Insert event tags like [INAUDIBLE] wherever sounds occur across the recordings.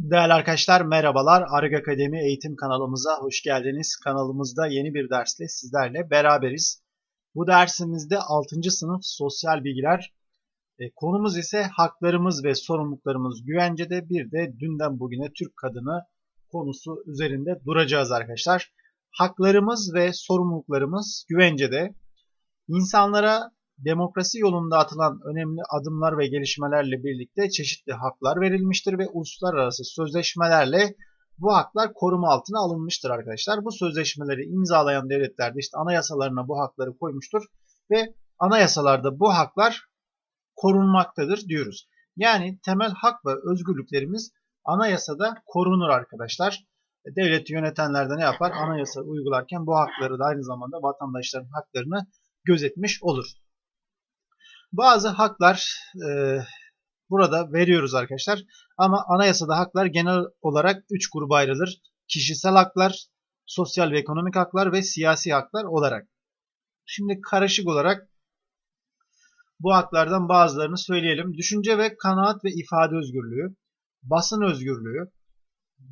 Değerli arkadaşlar merhabalar. Arık Akademi eğitim kanalımıza hoş geldiniz. Kanalımızda yeni bir dersle sizlerle beraberiz. Bu dersimizde 6. sınıf sosyal bilgiler. E, konumuz ise haklarımız ve sorumluluklarımız güvencede bir de dünden bugüne Türk kadını konusu üzerinde duracağız arkadaşlar. Haklarımız ve sorumluluklarımız güvencede. İnsanlara demokrasi yolunda atılan önemli adımlar ve gelişmelerle birlikte çeşitli haklar verilmiştir ve uluslararası sözleşmelerle bu haklar koruma altına alınmıştır arkadaşlar. Bu sözleşmeleri imzalayan devletler de işte anayasalarına bu hakları koymuştur ve anayasalarda bu haklar korunmaktadır diyoruz. Yani temel hak ve özgürlüklerimiz anayasada korunur arkadaşlar. Devleti yönetenler de ne yapar? Anayasa uygularken bu hakları da aynı zamanda vatandaşların haklarını gözetmiş olur. Bazı haklar e, burada veriyoruz arkadaşlar. Ama anayasada haklar genel olarak 3 gruba ayrılır. Kişisel haklar, sosyal ve ekonomik haklar ve siyasi haklar olarak. Şimdi karışık olarak bu haklardan bazılarını söyleyelim. Düşünce ve kanaat ve ifade özgürlüğü, basın özgürlüğü,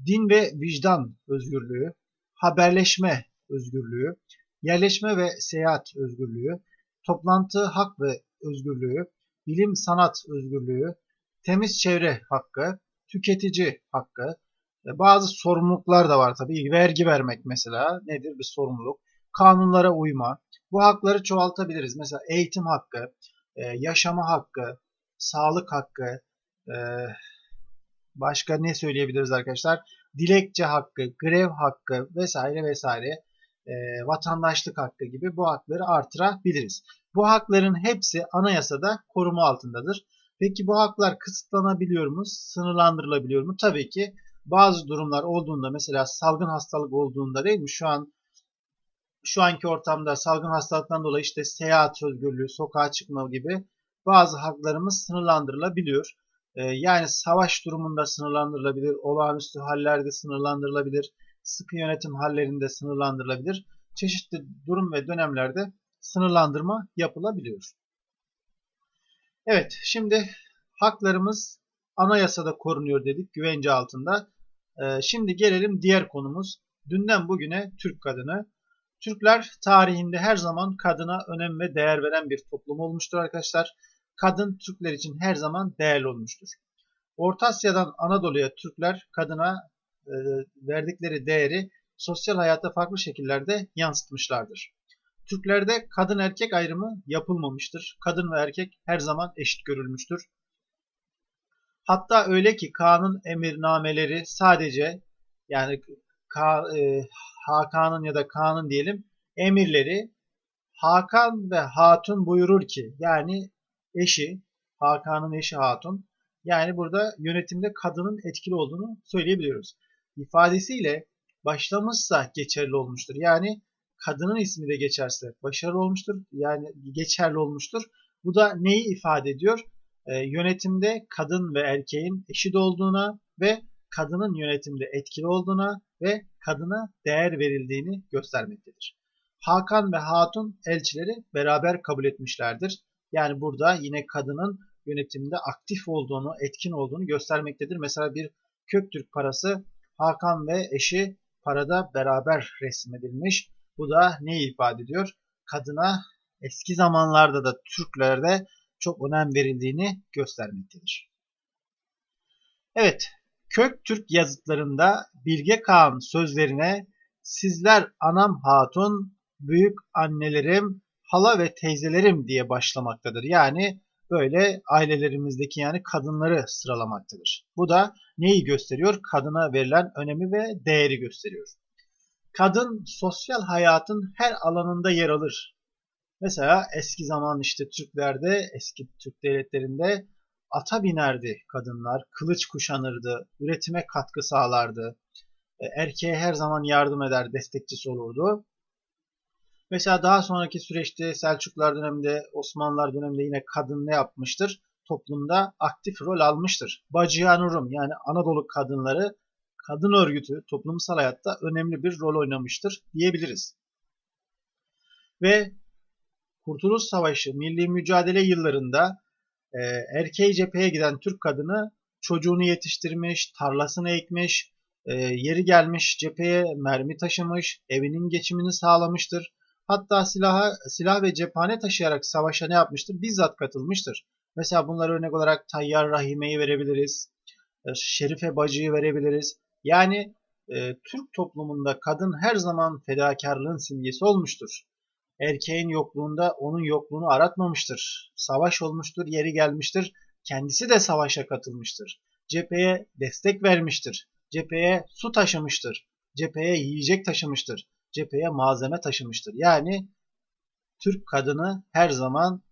din ve vicdan özgürlüğü, haberleşme özgürlüğü, yerleşme ve seyahat özgürlüğü, toplantı hak ve özgürlüğü, bilim sanat özgürlüğü, temiz çevre hakkı, tüketici hakkı, e, bazı sorumluluklar da var tabii. Vergi vermek mesela nedir bir sorumluluk? Kanunlara uyma. Bu hakları çoğaltabiliriz. Mesela eğitim hakkı, e, yaşama hakkı, sağlık hakkı, e, başka ne söyleyebiliriz arkadaşlar? Dilekçe hakkı, grev hakkı vesaire vesaire vatandaşlık hakkı gibi bu hakları artırabiliriz. Bu hakların hepsi anayasada koruma altındadır. Peki bu haklar kısıtlanabiliyor mu, sınırlandırılabiliyor mu? Tabii ki bazı durumlar olduğunda mesela salgın hastalık olduğunda değil mi? Şu an şu anki ortamda salgın hastalıktan dolayı işte seyahat özgürlüğü, sokağa çıkma gibi bazı haklarımız sınırlandırılabiliyor. Ee, yani savaş durumunda sınırlandırılabilir, olağanüstü hallerde sınırlandırılabilir, sıkı yönetim hallerinde sınırlandırılabilir. Çeşitli durum ve dönemlerde sınırlandırma yapılabiliyor. Evet, şimdi haklarımız anayasada korunuyor dedik güvence altında. Ee, şimdi gelelim diğer konumuz. Dünden bugüne Türk kadını. Türkler tarihinde her zaman kadına önem ve değer veren bir toplum olmuştur arkadaşlar. Kadın Türkler için her zaman değerli olmuştur. Orta Asya'dan Anadolu'ya Türkler kadına verdikleri değeri sosyal hayata farklı şekillerde yansıtmışlardır. Türklerde kadın erkek ayrımı yapılmamıştır. Kadın ve erkek her zaman eşit görülmüştür. Hatta öyle ki Kaan'ın emirnameleri sadece yani Ka, e, Hakan'ın ya da Kaan'ın diyelim emirleri Hakan ve Hatun buyurur ki yani eşi Hakan'ın eşi Hatun yani burada yönetimde kadının etkili olduğunu söyleyebiliyoruz. İfadesiyle başlamışsa geçerli olmuştur. Yani kadının ismi de geçerse başarılı olmuştur. Yani geçerli olmuştur. Bu da neyi ifade ediyor? E, yönetimde kadın ve erkeğin eşit olduğuna ve kadının yönetimde etkili olduğuna ve kadına değer verildiğini göstermektedir. Hakan ve Hatun elçileri beraber kabul etmişlerdir. Yani burada yine kadının yönetimde aktif olduğunu, etkin olduğunu göstermektedir. Mesela bir Köktürk parası Hakan ve eşi parada beraber resmedilmiş. Bu da ne ifade ediyor? Kadına eski zamanlarda da Türklerde çok önem verildiğini göstermektedir. Evet, Kök Türk yazıtlarında Bilge Kağan sözlerine sizler anam hatun, büyük annelerim, hala ve teyzelerim diye başlamaktadır. Yani böyle ailelerimizdeki yani kadınları sıralamaktadır. Bu da neyi gösteriyor? Kadına verilen önemi ve değeri gösteriyor. Kadın sosyal hayatın her alanında yer alır. Mesela eski zaman işte Türklerde, eski Türk devletlerinde ata binerdi kadınlar, kılıç kuşanırdı, üretime katkı sağlardı. E, erkeğe her zaman yardım eder, destekçisi olurdu. Mesela daha sonraki süreçte Selçuklar döneminde, Osmanlılar döneminde yine kadın ne yapmıştır? Toplumda aktif rol almıştır. Bacıyanurum yani Anadolu kadınları kadın örgütü toplumsal hayatta önemli bir rol oynamıştır diyebiliriz. Ve Kurtuluş Savaşı, milli mücadele yıllarında e, erkeği cepheye giden Türk kadını çocuğunu yetiştirmiş, tarlasını ekmiş, e, yeri gelmiş cepheye mermi taşımış, evinin geçimini sağlamıştır. Hatta silaha, silah ve cephane taşıyarak savaşa ne yapmıştır? Bizzat katılmıştır. Mesela bunlar örnek olarak Tayyar Rahime'yi verebiliriz. e, Şerife Bacı'yı verebiliriz. Yani e, Türk toplumunda kadın her zaman fedakarlığın simgesi olmuştur. Erkeğin yokluğunda onun yokluğunu aratmamıştır. Savaş olmuştur, yeri gelmiştir. Kendisi de savaşa katılmıştır. Cepheye destek vermiştir. Cepheye su taşımıştır. Cepheye yiyecek taşımıştır. Cepheye malzeme taşımıştır. Yani Türk kadını her zaman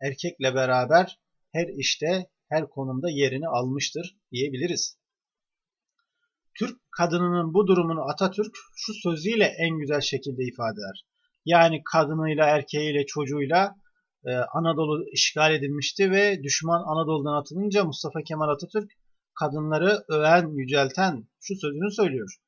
erkekle beraber her işte, her konumda yerini almıştır diyebiliriz. Türk kadınının bu durumunu Atatürk şu sözüyle en güzel şekilde ifade eder. Yani kadınıyla, erkeğiyle, çocuğuyla e, Anadolu işgal edilmişti ve düşman Anadolu'dan atılınca Mustafa Kemal Atatürk kadınları öven, yücelten şu sözünü söylüyor.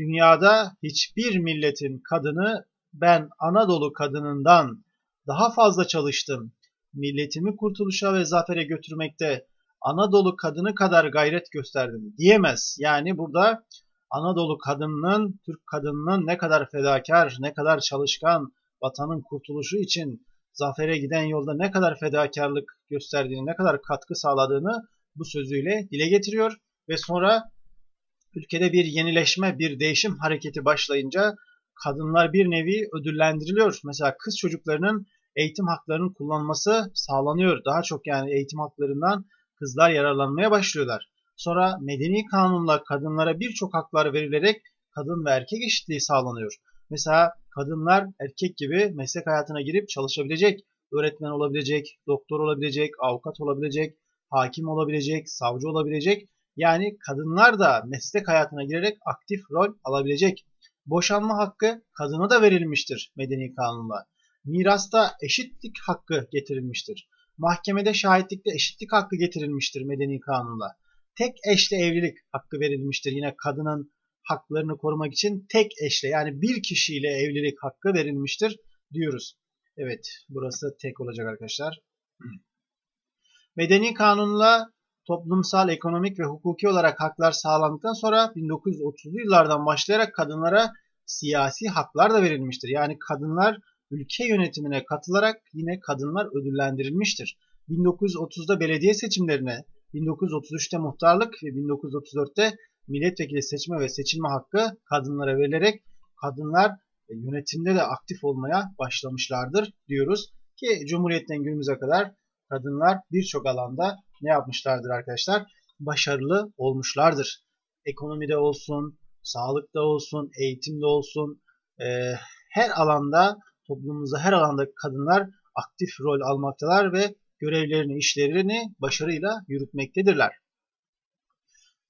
Dünyada hiçbir milletin kadını ben Anadolu kadınından daha fazla çalıştım. Milletimi kurtuluşa ve zafere götürmekte Anadolu kadını kadar gayret gösterdim diyemez. Yani burada Anadolu kadınının, Türk kadınının ne kadar fedakar, ne kadar çalışkan, vatanın kurtuluşu için zafere giden yolda ne kadar fedakarlık gösterdiğini, ne kadar katkı sağladığını bu sözüyle dile getiriyor ve sonra ülkede bir yenileşme, bir değişim hareketi başlayınca kadınlar bir nevi ödüllendiriliyor. Mesela kız çocuklarının eğitim haklarının kullanması sağlanıyor. Daha çok yani eğitim haklarından kızlar yararlanmaya başlıyorlar. Sonra medeni kanunla kadınlara birçok haklar verilerek kadın ve erkek eşitliği sağlanıyor. Mesela kadınlar erkek gibi meslek hayatına girip çalışabilecek, öğretmen olabilecek, doktor olabilecek, avukat olabilecek, hakim olabilecek, savcı olabilecek. Yani kadınlar da meslek hayatına girerek aktif rol alabilecek. Boşanma hakkı kadına da verilmiştir medeni kanunla. Mirasta eşitlik hakkı getirilmiştir. Mahkemede şahitlikte eşitlik hakkı getirilmiştir medeni kanunla. Tek eşle evlilik hakkı verilmiştir yine kadının haklarını korumak için tek eşle yani bir kişiyle evlilik hakkı verilmiştir diyoruz. Evet burası tek olacak arkadaşlar. [CLEARS THROAT] Medeni kanunla toplumsal, ekonomik ve hukuki olarak haklar sağlandıktan sonra 1930'lu yıllardan başlayarak kadınlara siyasi haklar da verilmiştir. Yani kadınlar ülke yönetimine katılarak yine kadınlar ödüllendirilmiştir. 1930'da belediye seçimlerine, 1933'te muhtarlık ve 1934'te milletvekili seçme ve seçilme hakkı kadınlara verilerek kadınlar yönetimde de aktif olmaya başlamışlardır diyoruz ki Cumhuriyet'ten günümüze kadar kadınlar birçok alanda ne yapmışlardır arkadaşlar? Başarılı olmuşlardır. Ekonomide olsun, sağlıkta olsun, eğitimde olsun, e, her alanda toplumumuzda her alanda kadınlar aktif rol almaktalar ve görevlerini, işlerini başarıyla yürütmektedirler.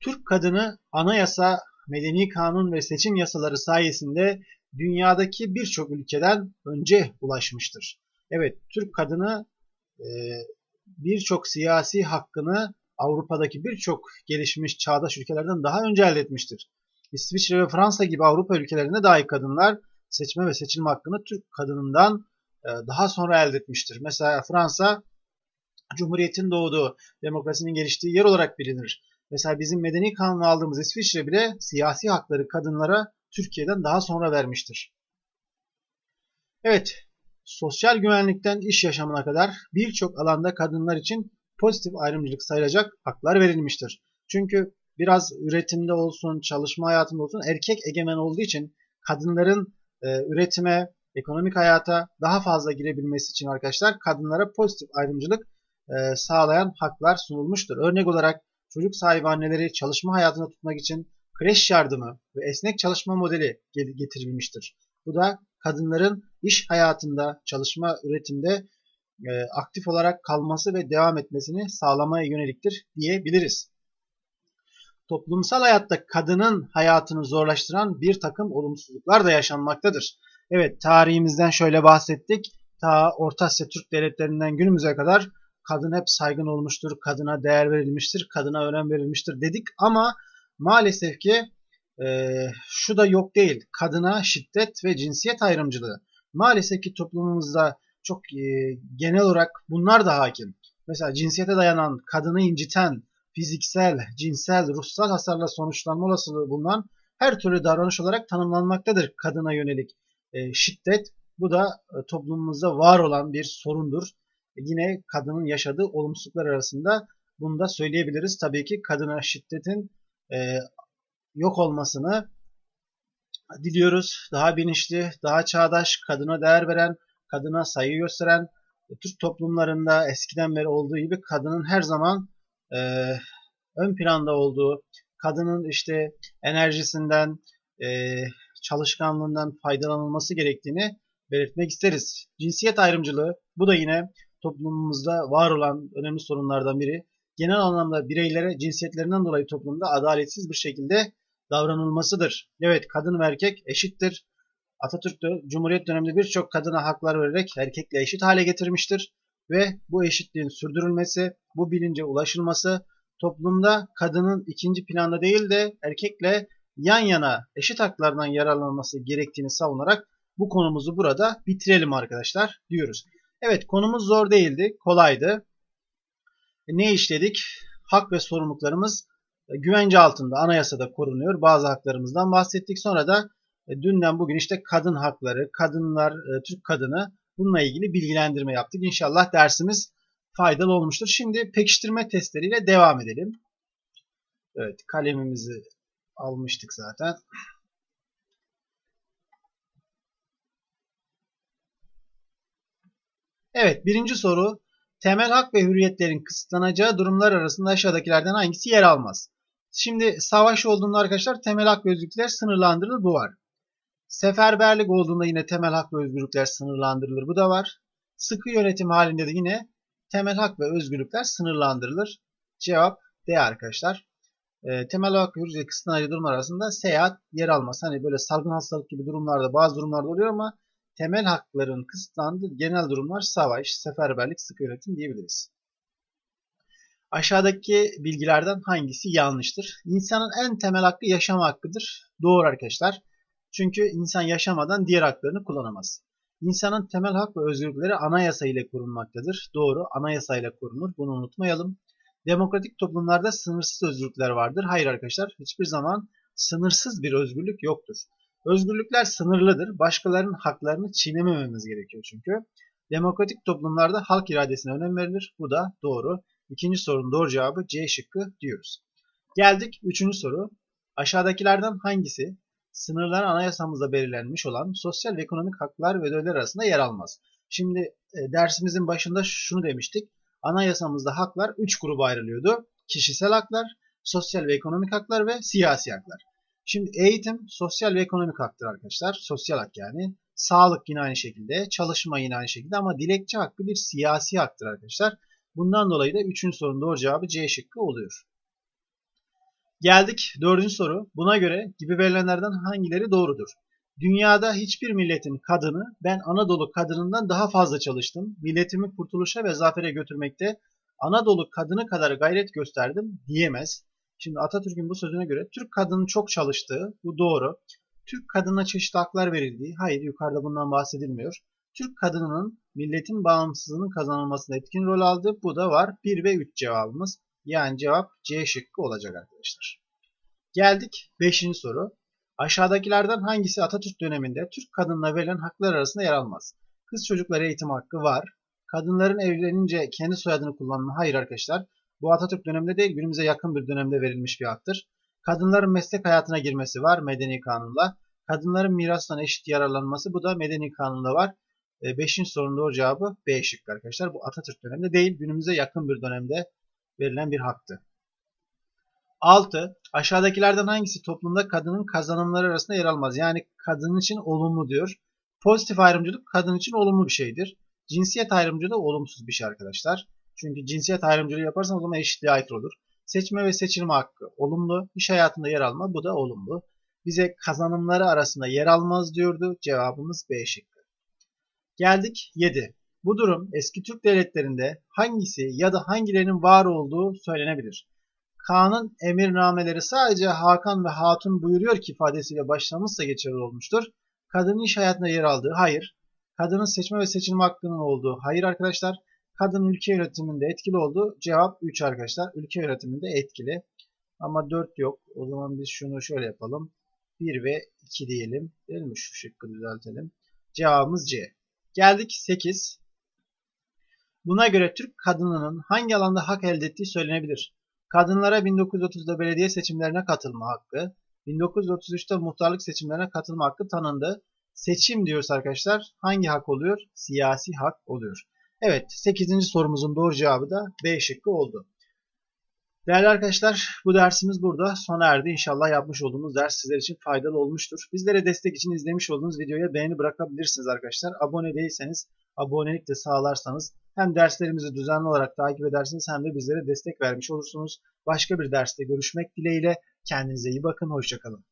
Türk kadını anayasa, medeni kanun ve seçim yasaları sayesinde dünyadaki birçok ülkeden önce ulaşmıştır. Evet, Türk kadını e, birçok siyasi hakkını Avrupa'daki birçok gelişmiş çağdaş ülkelerden daha önce elde etmiştir. İsviçre ve Fransa gibi Avrupa ülkelerinde dahi kadınlar seçme ve seçilme hakkını Türk kadınından e, daha sonra elde etmiştir. Mesela Fransa Cumhuriyetin doğduğu, demokrasinin geliştiği yer olarak bilinir. Mesela bizim medeni kanunu aldığımız İsviçre bile siyasi hakları kadınlara Türkiye'den daha sonra vermiştir. Evet, sosyal güvenlikten iş yaşamına kadar birçok alanda kadınlar için pozitif ayrımcılık sayılacak haklar verilmiştir. Çünkü biraz üretimde olsun, çalışma hayatında olsun erkek egemen olduğu için kadınların e, üretime, ekonomik hayata daha fazla girebilmesi için arkadaşlar kadınlara pozitif ayrımcılık e, sağlayan haklar sunulmuştur. Örnek olarak çocuk sahibi anneleri çalışma hayatında tutmak için kreş yardımı ve esnek çalışma modeli getirilmiştir. Bu da kadınların iş hayatında, çalışma üretimde e, aktif olarak kalması ve devam etmesini sağlamaya yöneliktir diyebiliriz. Toplumsal hayatta kadının hayatını zorlaştıran bir takım olumsuzluklar da yaşanmaktadır. Evet tarihimizden şöyle bahsettik. Ta Orta Asya Türk devletlerinden günümüze kadar kadın hep saygın olmuştur, kadına değer verilmiştir, kadına önem verilmiştir dedik ama maalesef ki e, şu da yok değil. Kadına şiddet ve cinsiyet ayrımcılığı. Maalesef ki toplumumuzda çok e, genel olarak bunlar da hakim. Mesela cinsiyete dayanan, kadını inciten, fiziksel, cinsel, ruhsal hasarla sonuçlanma olasılığı bulunan her türlü davranış olarak tanımlanmaktadır kadına yönelik e, şiddet. Bu da e, toplumumuzda var olan bir sorundur. E, yine kadının yaşadığı olumsuzluklar arasında bunu da söyleyebiliriz. Tabii ki kadına şiddetin e, yok olmasını diliyoruz. Daha bilinçli, daha çağdaş, kadına değer veren, kadına saygı gösteren, Türk toplumlarında eskiden beri olduğu gibi kadının her zaman e, ön planda olduğu, kadının işte enerjisinden, e, çalışkanlığından faydalanılması gerektiğini belirtmek isteriz. Cinsiyet ayrımcılığı bu da yine toplumumuzda var olan önemli sorunlardan biri. Genel anlamda bireylere cinsiyetlerinden dolayı toplumda adaletsiz bir şekilde davranılmasıdır. Evet kadın ve erkek eşittir. Atatürk de Cumhuriyet döneminde birçok kadına haklar vererek erkekle eşit hale getirmiştir. Ve bu eşitliğin sürdürülmesi, bu bilince ulaşılması toplumda kadının ikinci planda değil de erkekle yan yana eşit haklardan yararlanması gerektiğini savunarak bu konumuzu burada bitirelim arkadaşlar diyoruz. Evet konumuz zor değildi, kolaydı. Ne işledik? Hak ve sorumluluklarımız güvence altında anayasada korunuyor. Bazı haklarımızdan bahsettik. Sonra da e, dünden bugün işte kadın hakları, kadınlar, Türk kadını bununla ilgili bilgilendirme yaptık. İnşallah dersimiz faydalı olmuştur. Şimdi pekiştirme testleriyle devam edelim. Evet kalemimizi almıştık zaten. Evet birinci soru. Temel hak ve hürriyetlerin kısıtlanacağı durumlar arasında aşağıdakilerden hangisi yer almaz? Şimdi savaş olduğunda arkadaşlar temel hak ve özgürlükler sınırlandırılır bu var. Seferberlik olduğunda yine temel hak ve özgürlükler sınırlandırılır bu da var. Sıkı yönetim halinde de yine temel hak ve özgürlükler sınırlandırılır. Cevap D arkadaşlar. E, temel hak ve hürriyet kısıtlanıcı durumlar arasında seyahat yer almaz. Hani böyle salgın hastalık gibi durumlarda bazı durumlarda oluyor ama temel hakların kısıtlandığı genel durumlar savaş, seferberlik, sıkı yönetim diyebiliriz. Aşağıdaki bilgilerden hangisi yanlıştır? İnsanın en temel hakkı yaşam hakkıdır. Doğru arkadaşlar. Çünkü insan yaşamadan diğer haklarını kullanamaz. İnsanın temel hak ve özgürlükleri anayasa ile korunmaktadır. Doğru, anayasa ile korunur. Bunu unutmayalım. Demokratik toplumlarda sınırsız özgürlükler vardır. Hayır arkadaşlar, hiçbir zaman sınırsız bir özgürlük yoktur. Özgürlükler sınırlıdır. Başkalarının haklarını çiğnemememiz gerekiyor çünkü. Demokratik toplumlarda halk iradesine önem verilir. Bu da doğru. İkinci sorunun doğru cevabı C şıkkı diyoruz. Geldik üçüncü soru. Aşağıdakilerden hangisi sınırlar anayasamızda belirlenmiş olan sosyal ve ekonomik haklar ve ödevler arasında yer almaz? Şimdi e, dersimizin başında şunu demiştik. Anayasamızda haklar 3 gruba ayrılıyordu. Kişisel haklar, sosyal ve ekonomik haklar ve siyasi haklar. Şimdi eğitim sosyal ve ekonomik haktır arkadaşlar. Sosyal hak yani. Sağlık yine aynı şekilde. Çalışma yine aynı şekilde ama dilekçe hakkı bir siyasi haktır arkadaşlar. Bundan dolayı da 3. sorunun doğru cevabı C şıkkı oluyor. Geldik 4. soru. Buna göre gibi verilenlerden hangileri doğrudur? Dünyada hiçbir milletin kadını ben Anadolu kadınından daha fazla çalıştım. Milletimi kurtuluşa ve zafere götürmekte Anadolu kadını kadar gayret gösterdim diyemez. Şimdi Atatürk'ün bu sözüne göre Türk kadının çok çalıştığı, bu doğru. Türk kadına çeşitli haklar verildiği, hayır yukarıda bundan bahsedilmiyor. Türk kadınının milletin bağımsızlığının kazanılmasında etkin rol aldı. Bu da var. 1 ve 3 cevabımız. Yani cevap C şıkkı olacak arkadaşlar. Geldik 5. soru. Aşağıdakilerden hangisi Atatürk döneminde Türk kadınına verilen haklar arasında yer almaz? Kız çocukları eğitim hakkı var. Kadınların evlenince kendi soyadını kullanma hayır arkadaşlar. Bu Atatürk döneminde değil günümüze yakın bir dönemde verilmiş bir haktır. Kadınların meslek hayatına girmesi var medeni kanunla. Kadınların mirastan eşit yararlanması bu da medeni kanunda var. 5. E, sorunun doğru cevabı B şıkkı arkadaşlar. Bu Atatürk döneminde değil günümüze yakın bir dönemde verilen bir haktı. 6. Aşağıdakilerden hangisi toplumda kadının kazanımları arasında yer almaz? Yani kadın için olumlu diyor. Pozitif ayrımcılık kadın için olumlu bir şeydir. Cinsiyet ayrımcılığı olumsuz bir şey arkadaşlar. Çünkü cinsiyet ayrımcılığı yaparsan o zaman eşitliğe aykırı olur. Seçme ve seçilme hakkı olumlu. İş hayatında yer alma bu da olumlu. Bize kazanımları arasında yer almaz diyordu. Cevabımız B şıkkı. Geldik 7. Bu durum eski Türk devletlerinde hangisi ya da hangilerinin var olduğu söylenebilir. Kaan'ın emirnameleri sadece Hakan ve Hatun buyuruyor ki ifadesiyle başlamışsa geçerli olmuştur. Kadının iş hayatında yer aldığı hayır. Kadının seçme ve seçilme hakkının olduğu hayır arkadaşlar Kadın ülke yönetiminde etkili oldu. Cevap 3 arkadaşlar. Ülke yönetiminde etkili. Ama 4 yok. O zaman biz şunu şöyle yapalım. 1 ve 2 diyelim. Değil mi? Şu şıkkı düzeltelim. Cevabımız C. Geldik 8. Buna göre Türk kadınının hangi alanda hak elde ettiği söylenebilir. Kadınlara 1930'da belediye seçimlerine katılma hakkı, 1933'te muhtarlık seçimlerine katılma hakkı tanındı. Seçim diyoruz arkadaşlar. Hangi hak oluyor? Siyasi hak oluyor. Evet 8. sorumuzun doğru cevabı da B şıkkı oldu. Değerli arkadaşlar bu dersimiz burada sona erdi. İnşallah yapmış olduğumuz ders sizler için faydalı olmuştur. Bizlere destek için izlemiş olduğunuz videoya beğeni bırakabilirsiniz arkadaşlar. Abone değilseniz abonelik de sağlarsanız hem derslerimizi düzenli olarak takip edersiniz hem de bizlere destek vermiş olursunuz. Başka bir derste görüşmek dileğiyle kendinize iyi bakın. Hoşçakalın.